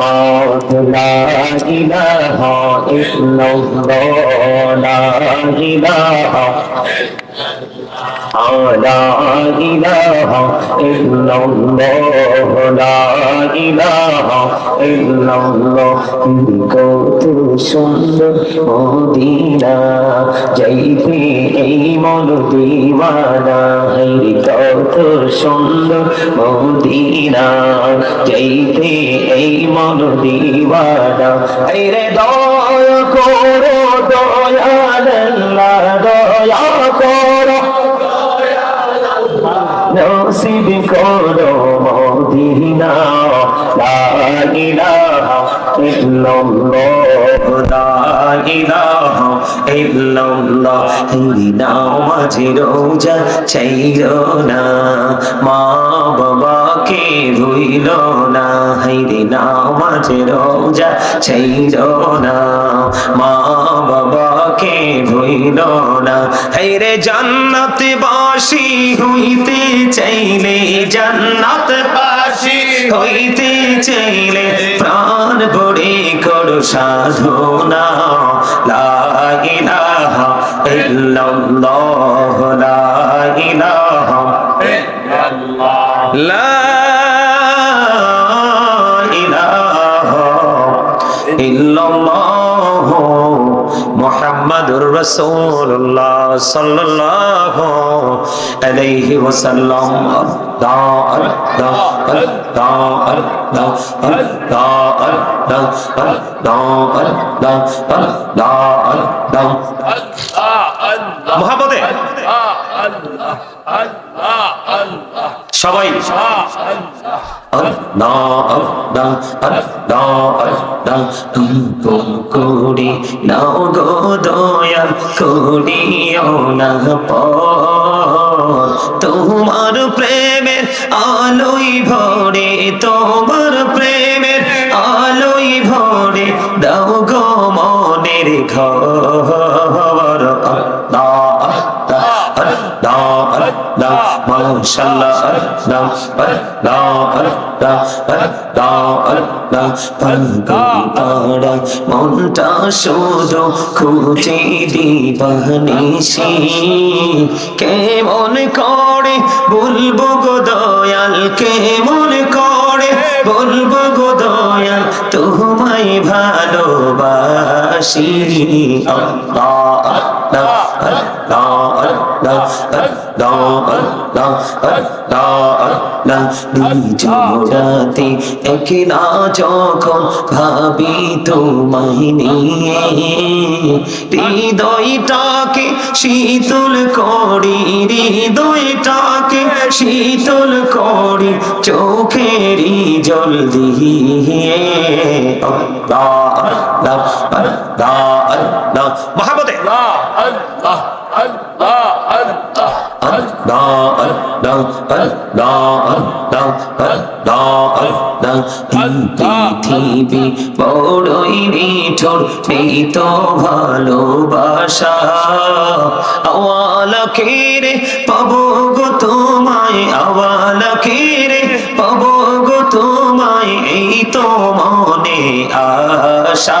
موت لا إله إلا الله لا إله لا إله إلا الله لا إله إلا الله কত সুন্দর মদিনা যাইতে এই মন দিওয়ানা হাই কত সুন্দর মদিনা যাইতে এই মন দিওয়ানা হাই রে দয়া করো দয়াল আল্লাহ দয়া করো মদিনা লা ইলাহা না, মা বাবাকে ভুইল না মাঝে রোজা না, মা বাবাকে ভুইল না জান্নাত বাসি হইতে চাইলে, জান্নাত বাসি হইতে চাইলে সাধনা লা ইলাহা ইল্লাল্লাহ লা ইলাহা লা ইলাহা ইল্লাল্লাহ মুহাম্মাদুর রাসূলুল্লাহ। সাল্লাল্লাহু আলাইহি ওয়াসাল্লাম। দা দা দা দা দা দা দা দা মহাপদে। সবাই করি নাও গো দয়াল করিও না তোমার প্রেমের আলোই ভরে, তোমার প্রেমের আলোই ভরে, দাও গো মনের ঘর। মনটা শুধু খুঁজে দিবানিসি কেমন করে বলব গো দয়াল কেমন করে বলব গো দয়াল তোমায় ভালোবাসি। আল্লাহ। রাতে একলা যখন ভাবি তোমায় নিয়ে হৃদয়টাকে শীতল করি, হৃদয়টাকে শীতল করি, চোখেরই জল দিয়ে। আল্লাহ আল্লাহ আল্লাহ আল্লাহ মহাবতে পৃথিবী বড়ই নিঠোর এই তো ভালোবাসা। আওয়ালা খেরে পাবো গো তোমায়? আওয়ালা খেরে পাবো গো তোমায়? এই তো মনে আশা।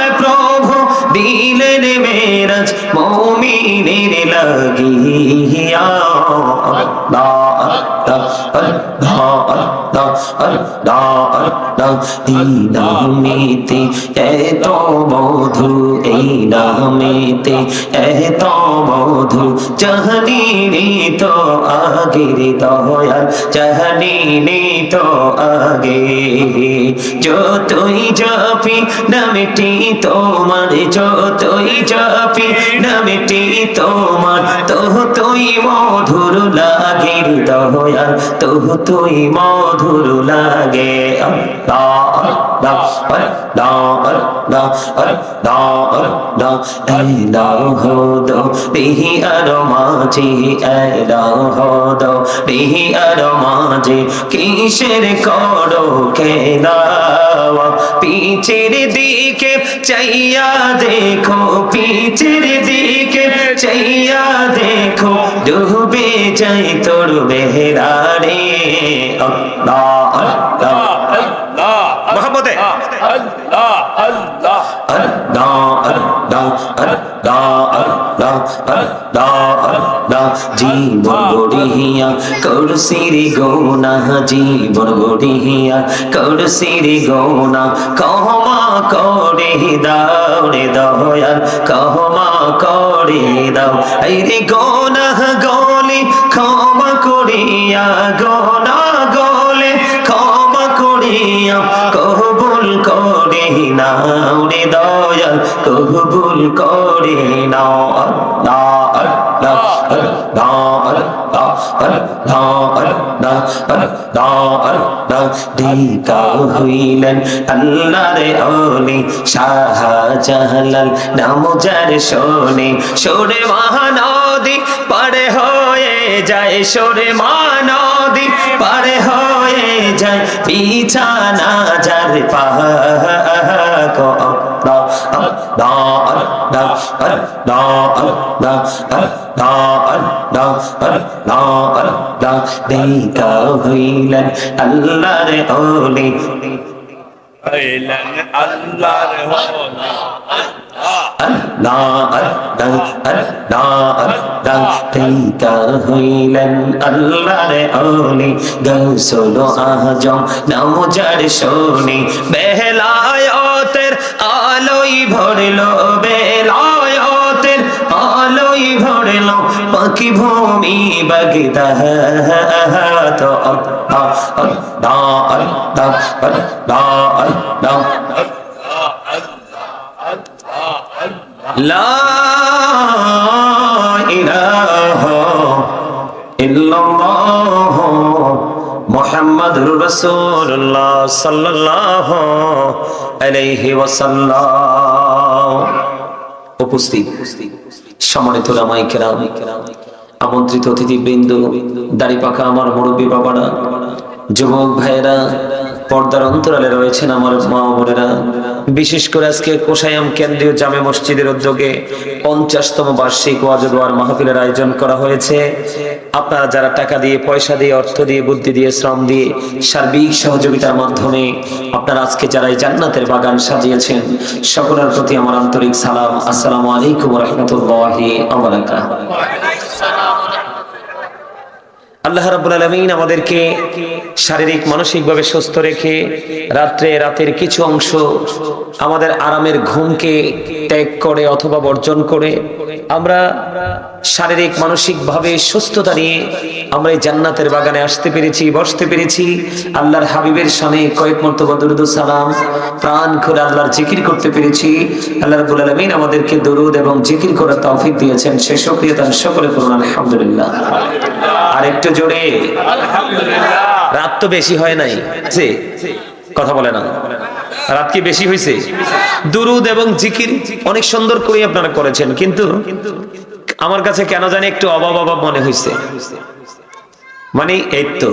দিলেন মেরাজ মমিনের লাগিয়া নামেতে এত মধু এই নামেতে এত মধু চাহনি তো আগে দয়াল চাহনি তো আগে যতই যাপি নামটি তোমার যতই যাপি নামটি তোমার তো তুই মধু মধুর লাগে দয়াল তবু তুই মধুর লাগে। মাঝি কিসের করো খেলাওয়া পিছের দিকে চাইয়া দেখো, পিছের দিকে চাইয়া দেখো ডুবে যাই তোর বেহরারে। আল্লাহ আল্লাহ। মহব্বতে আল্লাহ আল্লাহ। আল্লাহ আল্লাহ আল্লাহ আল্লাহ আল্লাহ আল্লাহ জীবন গড়িয়া। করসির গৌনা জীবন গড়িয়া। করসির গৌনা, কহমা করে দাও, রে দয়াল। কহমা করে দাও। রে গৌনা গলি ক্ষমা করিয়া গৌনা গলে ক্ষমা করিয়া কবুল করে নাও রে দয়াল কবুল করে নাও, আল্লাহ। দিকা হইলেন আল্লাহর ওলি শাহজালাল নাম যার শোনে সরে মহানদী পারে হয়ে যায় সরে মহানদী পারে হয়ে যায় বিছানা যার পাহা দা আল দা আল দা আল দা আল দা আলোই ভরলো বেলায়তের আলোই ভরলো পাখি ভূমি বাগিদা। তো আল্লাহ আল্লাহ আল্লাহ আল্লাহ আল্লাহ লা আমন্ত্রিত অতিথি উপস্থিত আমন্ত্রিত দাড়ি পাকা আমার মুরব্বী বাবারা যুবক ভাইয়েরা পর্দার অন্তরালে রয়েছেন আমার মা বোনেরা। বিশেষ করে আজকে কোষায়াম কেন্দ্রীয় জামে মসজিদের উদ্যোগে পঞ্চাশতম বার্ষিক ওয়াজুয়ার মাহফিলের আয়োজন করা হয়েছে। আপনারা যারা টাকা দিয়ে, পয়সা দিয়ে, অর্থ দিয়ে, বুদ্ধি দিয়ে, শ্রম দিয়ে সার্বিক সহযোগিতার মাধ্যমে আপনারা আজকে যারা এই জান্নাতের বাগান সাজিয়েছেন, সকলের প্রতি আমার আন্তরিক সালাম। আসসালামু আলাইকুম রহমতুল্লাহি আল্লাহ রাব্বুল আলামিন আমাদেরকে শারীরিক, মানসিকভাবে সুস্থ রেখে রাত্রে রাতের কিছু অংশ আমাদের আরামের ঘুমকে ত্যাগ করে অথবা বর্জন করে আমরা শারীরিক মানসিক ভাবে সুস্থতা নিয়ে আমরা এই জান্নাতের বাগানে আসতে পেরেছি বসতে পেরেছি। আল্লাহর হাবিবের সামনে কয়েক মর্তবা দরুদ সালাম। প্রাণ খুলে আল্লাহর জিকির করতে পেরেছি। আল্লাহ রাব্বুল আলামিন আমাদেরকে দরুদ এবং জিকির করার তৌফিক দিয়েছেন। সে শুকরিয়া তার সকলে করুন আলহামদুলিল্লাহ। আর একটু জোরে রাত তো বেশি হয় নাই। জি, কথা বলে না রাত কি বেশি হয়েছে দুরুদ এবং জিকির অনেক সুন্দর করে আপনারা করেছেন, কিন্তু আমার কাছে কেন জানি একটু অভাব অভাব মনে হয়েছে মানে এই তো।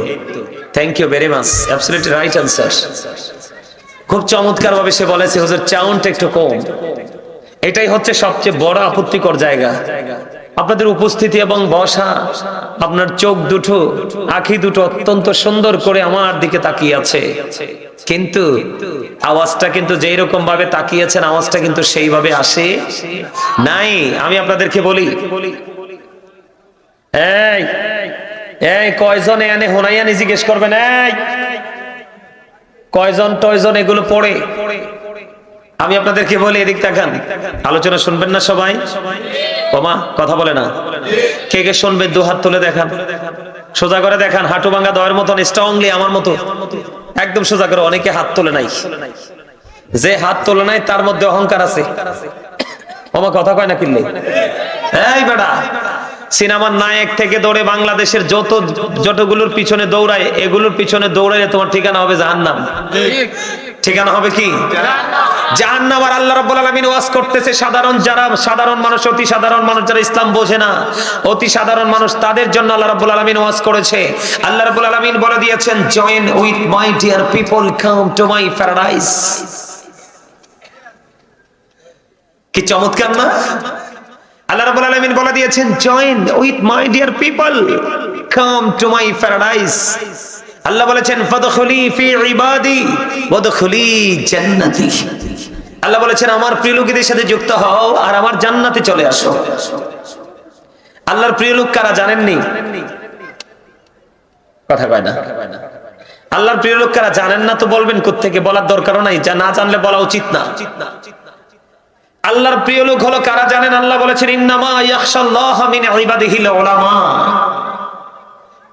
Thank you very much absolutely right answer খুব চমৎকার ভাবে সে বলেছে, হুজুর চাউন্ট একটু কম। এটাই হচ্ছে সবচেয়ে বড় আপত্তিকর জায়গা। আপনাদের উপস্থিতি এবং বসা, আপনার চোখ দুটো, আখি দুটো অত্যন্ত সুন্দর করে আমার দিকে তাকিয়ে আছে। কিন্তু আওয়াজটা কিন্তু যেই রকম ভাবে তাকিয়েছেন, আওয়াজটা কিন্তু সেইভাবে আসে নাই। আমি আপনাদেরকে বলি, এই এই, কয়জন এনে হোনাইয়ানি জিজ্ঞেস করবেন? এই, কয়জন টয়জন এগুলো পড়ে? আমি আপনাদেরকে বলি এদিক তাকান। আলোচনা শুনবেন না সবাই? ওমা কথা বলে না। কে কে শুনবে দু হাত তুলে দেখান। সোজা করে দেখান হাঁটু ভাঙ্গা দয়ের মতন স্ট্রংলি আমার মতো। একদম সোজা করে অনেকে হাত তোলে নাই। যে হাত তোলে নাই তার মধ্যে অহংকার আছে। ওমা কথা কয় না কিনলে? এই বেটা সিনেমার নায়ক থেকে দৌড়ে বাংলাদেশের যত যতগুলোর পিছনে দৌড়ায় এগুলোর পিছনে দৌড়াইলে তোমার ঠিকানা হবে জাহান্নাম। ঠিকানা হবে কি? জাহান্নাম। আর আল্লাহ রাব্বুল আলামিন ওয়াজ করতেছে, সাধারণ যারা, সাধারণ মানুষ, অতি সাধারণ মানুষ যারা ইসলাম বোঝে না, অতি সাধারণ মানুষ তাদের জন্য আল্লাহ রাব্বুল আলামিন ওয়াজ করেছে। আল্লাহ রাব্বুল আলামিন বলে দিয়েছেন join with my dear people come to my paradise কি চমৎকার না? আল্লাহ রাব্বুল আলামিন বলে দিয়েছেন join with my dear people come to my paradise আল্লাহ বলেছেন ফাদখুলি ফি ইবাদি ওয়াদখুলি জান্নাতি আল্লাহ বলেছেন, আমার প্রিয় লোকেদের সাথে যুক্ত হও আর আমার জান্নাতে চলে আসো। আল্লাহর প্রিয় লোক কারা জানেননি? কথা কয় না। আল্লাহর প্রিয় লোক কারা জানেন না তো বলবেন কোত্থেকে? বলার দরকারও নাই। যা না জানলে বলা উচিত না। আল্লাহর প্রিয় লোক হলো কারা জানেন? আল্লাহ বলেছেন, ইন্নামা ইয়াখশাল্লাহ মিন ইবাদিহিল উলামা।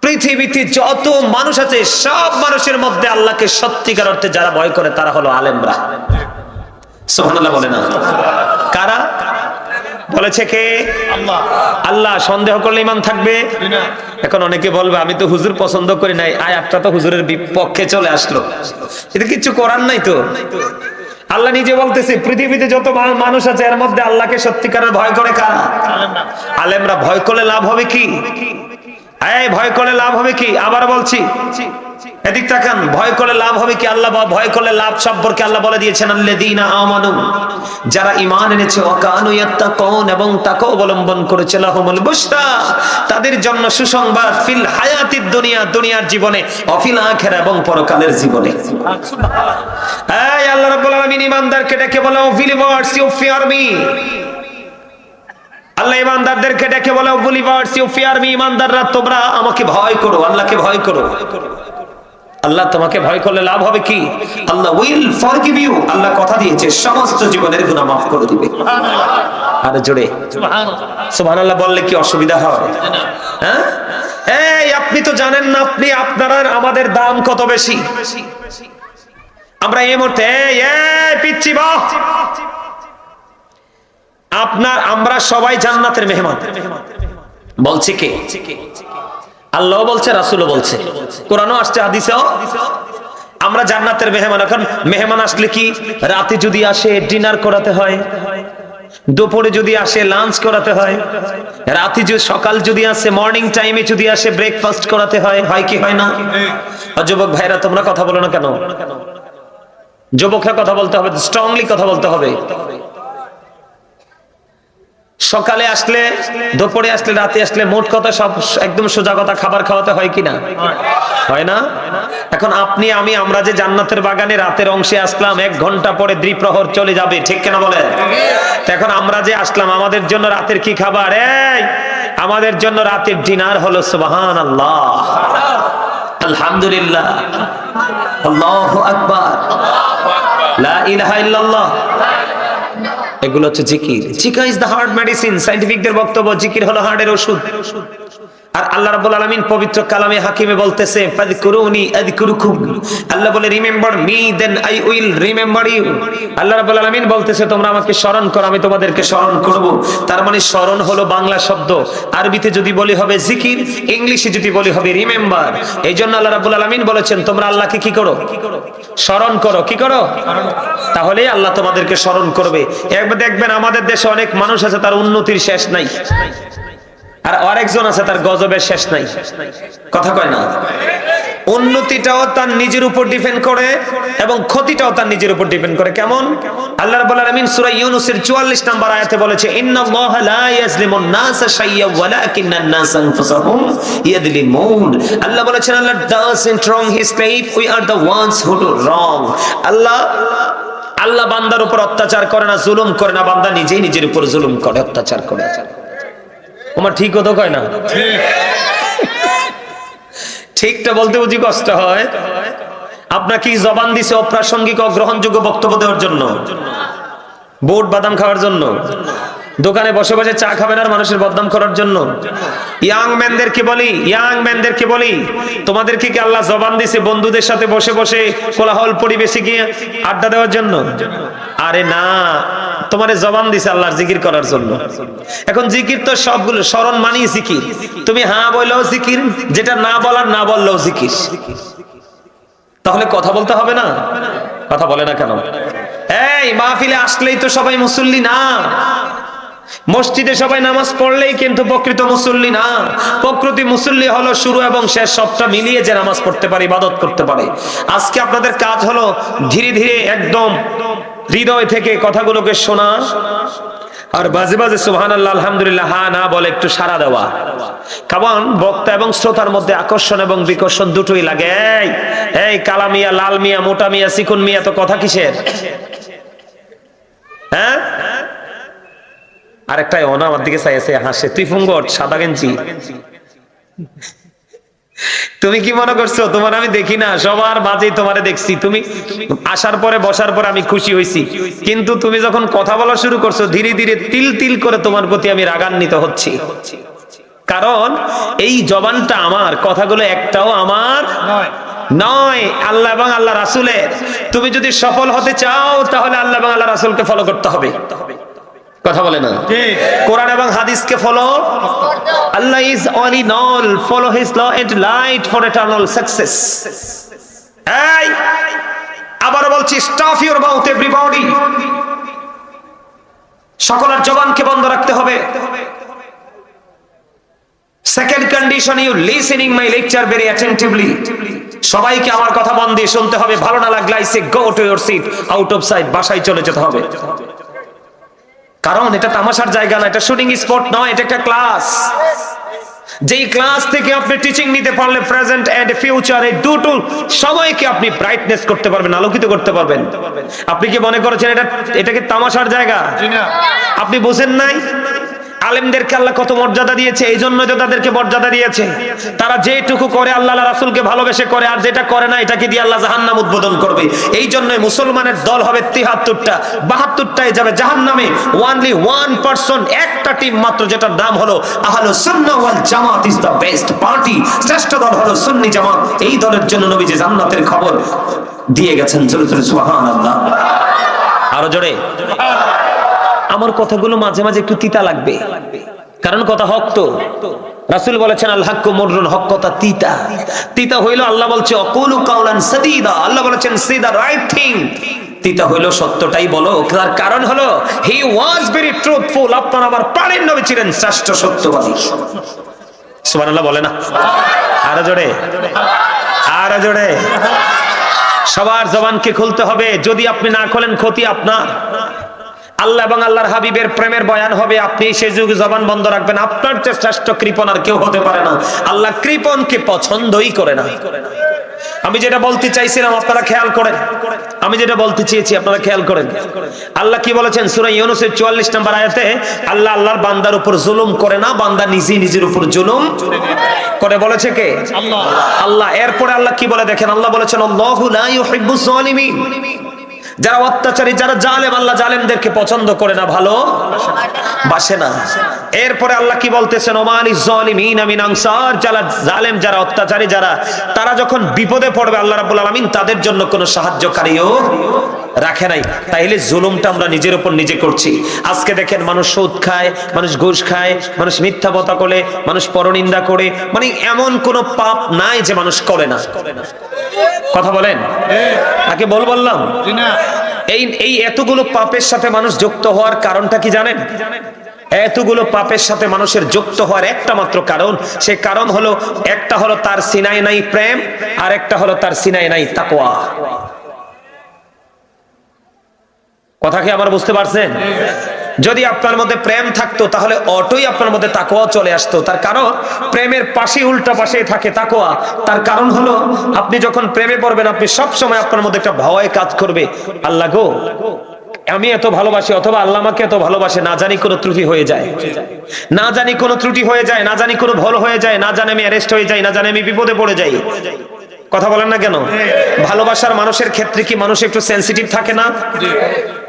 পৃথিবীতে যত মানুষ আছে, সব মানুষের মধ্যে আল্লাহকে সত্যিকার অর্থে যারা ভয় করে, তারা হলো আলেমরা। সুবহানাল্লাহ বলে না। কারা? বলেছে কে? আল্লাহ। আল্লাহ সন্দেহ করলে ইমান থাকবে? এখন অনেকে বলবে আমি তো হুজুর পছন্দ করি নাই। আয়াতটা তো হুজুরের বিপক্ষে চলে আসলো। এটা কিছু করার নাই তো। আল্লাহ নিজে বলতেছে পৃথিবীতে যত মানুষ আছে এর মধ্যে আল্লাহকে সত্যিকারের ভয় করে কারা? আলেমরা ভয় করলে লাভ হবে কি? এই, ভয় করলে লাভ হবে কি? আবার বলছি। এদিক তাকান, ভয় করলে লাভ হবে কি? আল্লাহ ভয় করলে লাভ সম্পর্কে আল্লাহ বলে দিয়েছেন, আল্লাযীনা আমানু, যারা ঈমান এনেছে, ওয়াকানু ইয়াত্তাকুন এবং তাকে অবলম্বন করেছে, লাহুমুল বুশরা। তাদের জন্য সুসংবাদ, ফিল হায়াতিদ দুনিয়া, দুনিয়ার জীবনে অফিল আখিরা এবং পরকালের জীবনে। এই, আল্লাহ রাব্বুল আলামিন ঈমানদারকে ডেকে বলে বিলিভার্স ইউ ফিয়ার মি আল্লাহ ইমানদারদেরকে ডেকে বলে বিলিভার্স ইউ ফিয়ার মি ইমানদাররা তোমরা আমাকে ভয় করো আল্লাহকে ভয় করো। আল্লাহ তোমাকে ভয় করলে লাভ হবে কি? Allah will forgive you Allah কথা দিয়েছে সমস্ত জীবনের গুনাহ মাফ করে দিবে। আরে জোরে। সুবহানাল্লাহ। বললে কি অসুবিধা হয়? হ্যাঁ? এই আপনি তো জানেন না আপনি আপনারা আমাদের দাম কত বেশি? আমরা এই মুহূর্তে এই এই পিচ্ছি বাহ। আপনার আমরা সবাই জান্নাতের মেহমান। বলছে কে? আল্লাহ বলছে, রাসুলও বলছে। কোরআনও আসছে, হাদিসেও। আমরা জান্নাতের মেহমান, এখন মেহমান আসলে কি? রাতে যদি আসে, ডিনার করাতে হয়, দুপুরে যদি আসে, লাঞ্চ করাতে হয়, রাতে যদি সকাল যদি আসে, মর্নিং টাইমে যদি আসে, ব্রেকফাস্ট করাতে হয় হয় কি, হয় না? যুবক ভাইরা, তোমরা কথা বলো না কেন? যুবকরা কথা বলতে হবে স্ট্রংলি কথা বলতে হবে। সকালে আসলে, দুপুরে আসলে, রাতে আসলে মোট কথা সব একদম সোজা কথা খাবার খাওয়াতে হয় কিনা? হয় না? এখন আপনি, আমি, আমরা যে জান্নাতের বাগানে রাতের অংশে আসলাম, এক ঘণ্টা পরে দ্বিপ্রহর চলে যাবে, ঠিক কেনা বলে এখন আমরা যে আসলাম, আমাদের জন্য রাতের কি খাবার? এই, আমাদের জন্য রাতের ডিনার হলো সুবহান আল্লাহ আলহামদুলিল্লাহ। আল্লাহু আকবার। লা ইলাহা ইল্লাল্লাহ। এগুলো হচ্ছে জিকির। জিকা ইজ দ্য হার্ট মেডিসিন সাইন্টিফিকদের বক্তব্য জিকির হলো হার্টের ওষুধ। আর আল্লাহ রাব্বুল আলামিন পবিত্র কালামে হাকিমে বলতেছে, ফাযকুরুনি আযকুরুকুম। আল্লাহ বলে, remember me, then I will remember you. আল্লাহ রাব্বুল আলামিন বলতেছে, তোমরা আমাকে স্মরণ করো, আমি তোমাদেরকে স্মরণ করব। তার মানে স্মরণ হলো বাংলা শব্দ। আরবিতে যদি বলি হবে জিকির, ইংলিশে যদি বলি হবে রিমেম্বার। এই জন্য আল্লাহ রাব্বুল আলামিন বলেছেন, তোমরা আল্লাহকে কি করো? স্মরণ করো। কি করো? তাহলে আল্লাহ তোমাদেরকে স্মরণ করবে। একবার দেখবেন আমাদের দেশে অনেক মানুষ আছে, তার উন্নতির শেষ নাই। আর আরেকজন আছে, তার গজবের শেষ নাই। কথা কয় না? উন্নতিটাও তার নিজের উপর ডিপেন্ড করে এবং ক্ষতিটাও তার নিজের উপর ডিপেন্ড করে। কেমন? আল্লাহ রাব্বুল আলামিন সূরা ইউনূসের 44 নম্বর আয়াতে বলেছে, ইন্নাল্লাহা লা ইয়াজলিমুন নাসা শাইয়্যা ওয়ালাকিন্নান নাস আনফুসাহুম ইয়াযলিমুন। আল্লাহ বলেছেন, আল্লাহ doesn't wrong his slave we are the ones who do wrong. আল্লাহ আল্লাহ বান্দার উপর অত্যাচার করে না, জুলুম করে না, বান্দা নিজেই নিজের উপর জুলুম করে, অত্যাচার করে। আমার ঠিক কত কয় না? ঠিকটা বলতে বুঝি কষ্ট হয়। আপনাকে জবান দিছে অপ্রাসঙ্গিক অগ্রহণযোগ্য বক্তব্য দেওয়ার জন্য? বুট, বাদাম খাওয়ার জন্য? দোকানে বসে বসে চা খাবেন আর মানুষের বদনাম করার জন্য। ইয়াং ম্যানদেরকে বলি? ইয়াং ম্যানদেরকে বলি? তোমাদেরকে কি আল্লাহ জবান দিছে বন্ধুদের সাথে বসে বসে কোলাহল পরিবেশে গিয়ে আড্ডা দেওয়ার জন্য? আরে না, তোমারে জবান দিছে আল্লাহর জিকির করার জন্য। এখন জিকির তো সবগুলো, স্মরণ মানি জিকির। তুমি হ্যাঁ বললেও জিকির, যেটা না বলার না বললেও জিকির। তাহলে কথা বলতে হবে না? কথা বলে না কেন? এই মাহফিলে আসলেই তো সবাই মুসল্লি না। মসজিদে সবাই নামাজ পড়লেই কিন্তু প্রকৃত মুসল্লি না। প্রকৃতি মুসল্লি হলো শুরু এবং শেষ, সবটা মিলিয়ে যে নামাজ পড়তে পারে, ইবাদত করতে পারে। আজকে আপনাদের কাজ হলো ধীরে ধীরে একদম হৃদয় থেকে কথাগুলোকে শোনা আর বাজে বাজে সুহান আল্লাহ আলহামদুলিল্লাহ, হা না বলে একটু সারা দেওয়া। কারণ বক্তা এবং শ্রোতার মধ্যে আকর্ষণ এবং বিকর্ষণ দুটোই লাগে। এই এই কালা মিয়া, লাল মিয়া, মোটা মিয়া চিকুন মিয়া, তো কথা কিসের? হ্যাঁ? আরেকটাই অনা আমার দিকে চাইছে হাসে। তুই ফুঙ্গট সাদা গেঞ্জি। তুমি কি মনে করছ? তোমার আমি দেখি না সবার মাঝেই তোমারে দেখছি। তুমি আসার পরে বসার পরে আমি খুশি হয়েছি কিন্তু তুমি যখন কথা বলা শুরু করছ ধীরে ধীরে তিল তিল করে তোমার প্রতি আমি রাগান্বিত হচ্ছি। কারণ এই জবানটা আমার কথাগুলো একটাও আমার নয়। আল্লাহ এবং আল্লাহ রাসুলের। তুমি যদি সফল হতে চাও তাহলে আল্লাহ এবং আল্লাহ রাসুলকে ফলো করতে হবে। কথা বলে না। কোরআন এবং হাদিসকে follow Allah is all in all follow his law and light for eternal success এই আবার বলছি স্টাফ ইউর মাউথ এভরিবডি সকলের জবানকে বন্ধ রাখতে হবে। Second condition you listening my lecture very attentively সবাইকে আমার কথা মন দিয়ে শুনতে হবে। ভালো না লাগলে I say go to your seat out of sight বাসায় চলে যেতে হবে। কারণ এটা তামাশার জায়গা না এটা শুটিং স্পট নয় এটা একটা ক্লাস যেই ক্লাস থেকে আপনি টিচিং নিতে পারলে প্রেজেন্ট এন্ড ফিউচার এই দুটো সময়কে আপনি ব্রাইটনেস করতে পারবেন আলোকিত করতে পারবেন। আপনি কি মনে করেছেন এটা এটাকে তামাশার জায়গা? আপনি বোঝেন নাই? আলেমদেরকে আল্লাহ কত মর্যাদা দিয়েছে, এই জন্য তো তাদেরকে মর্যাদা দিয়েছে। তারা যেটুকু করে আল্লাহ রাসুলকে ভালোবেসে করে, আর যেটা করে না, এটাকে দিয়ে আল্লাহ জাহান্নাম উদ্বোধন করবে। এই জন্যই মুসলমানের দল হবে তিহাত্তরটা বাহাত্তরটায় যাবে জাহান্নামে। ওয়ানলি ওয়ান পার্সন একটা টিম মাত্র, যেটার নাম হলো আহলো সুন্নাহ ওয়াল জামাত ইজ দ্য বেস্ট পার্টি শ্রেষ্ঠ দল হলো সুন্নি জামাত। এই দলের জন্য নবী যে জান্নাতের খবর দিয়ে গেছেন। জোরে জোরে সুবহানাল্লাহ। আরও জোরে। আমার কথাগুলো মাঝে মাঝে একটু তিতা লাগবে। কারণ কথা হক তো। রাসূল বলেছেন, আল হাক্কু মুররুন হক কথা তিতা। তিতা হইল আল্লাহ বলছে আল্লাহ বলেছেন আপনার প্রাণের ছিলেন শ্রেষ্ঠ সত্যবাদী। সুবহানাল্লাহ বলে না? জোরে। জোরে। সবার জবানকে খুলতে হবে। যদি আপনি না খোলেন, ক্ষতি আপনার। আল্লাহ এবং আল্লাহর হাবিবের প্রেমের বয়ান হবে আপনি সে যুগে জবান বন্ধ রাখবেন। আপনার চেয়ে শ্রেষ্ঠ কৃপণ আর কেউ হতে পারে না। আল্লাহ কৃপণকে পছন্দই করে না। আমি যেটা বলতে চাইছিলাম আপনারা খেয়াল করেন। আমি যেটা বলতে চেয়েছি আপনারা খেয়াল করেন। আল্লাহ কি বলেছেন? সূরা ইউনূসের 44 নম্বর আয়াতে আল্লাহ আল্লাহর বান্দার উপর জুলুম করে না বান্দা নিজেই নিজের উপর জুলুম করে। বলেছে কে? আল্লাহ। আল্লাহ। এরপরে আল্লাহ কি বলে দেখেন? আল্লাহ বলেছেন আল্লাহু লা ইউহিব্বুজ জালিমিন যারা অত্যাচারী, যারা জালেম, আল্লাহ জালেমদেরকে পছন্দ করে না, ভালো? বাসে না। এরপরে আল্লাহ কি বলতেছেন? ওমানি জালিমিন আমিন আনসার, যারা জালেম, যারা অত্যাচারী, যারা, তারা যখন বিপদে পড়বে, আল্লাহ রাব্বুল আলামিন তাদের জন্য কোনো সাহায্যকারীও রাখে নাই। তাইলে জুলুমটা আমরা নিজের উপর নিজে করছি। আজকে দেখেন মানুষ সুদ খায়, মানুষ ঘুষ খায়, মানুষ মিথ্যা কথা করে, মানুষ পরনিন্দা করে। মানে এমন কোনো পাপ নাই যে মানুষ করে না। কথা বলেন? তাকে বল বললাম? এই এই এতগুলো পাপের সাথে মানুষ যুক্ত হওয়ার কারণটা কি জানেন? এতগুলো পাপের সাথে মানুষের যুক্ত হওয়ার একটা মাত্র কারণ, সে কারণ হলো একটা হলো তার সিনাই নাই প্রেম, আর একটা হলো তার সিনাই নাই তাকওয়া। কথা কি আমার বুঝতে পারছেন? যদি আপনার মধ্যে প্রেম থাকতো, তাহলে অটোই আপনার মধ্যে তাকোয়া চলে আসতো। তার কারণ, প্রেমের পাশে উল্টা পাশে থাকে তাকোয়া তার কারণ হলো, আপনি যখন প্রেমে পড়বেন, আপনি সব সময় আপনার মধ্যে একটা ভয় কাজ করবে। আল্লাহ গো, আমি এত ভালোবাসি অথবা আল্লাহ আমাকে এত ভালোবাসে, না জানি কোনো ত্রুটি হয়ে যায়। না জানি কোনো ত্রুটি হয়ে যায়, না জানি কোনো ভুল হয়ে যায়, না জানি আমি অ্যারেস্ট হয়ে যাই, না জানি আমি বিপদে পড়ে যাই। কথা বলেন না কেন? ভালোবাসার মানুষের ক্ষেত্রে কি মানুষ একটু সেনসিটিভ থাকে না?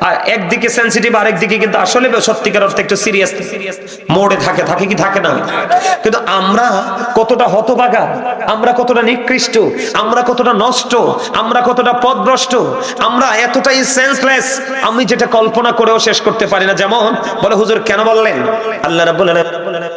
আর একদিকে সেনসিটিভ আরেকদিকে কিন্তু আসলে সত্যিকার অর্থে একটু সিরিয়াস মোড়ে থাকে থাকে কি থাকে না? কিন্তু আমরা কতটা হতবাগা আমরা কতটা নিকৃষ্ট আমরা কতটা নষ্ট আমরা কতটা পথভ্রষ্ট আমরা এতটাই সেন্সলেস আমি যেটা কল্পনা করেও শেষ করতে পারি না। যেমন বলে হুজুর কেন বললেন? আল্লাহ রাব্বুল আলামিন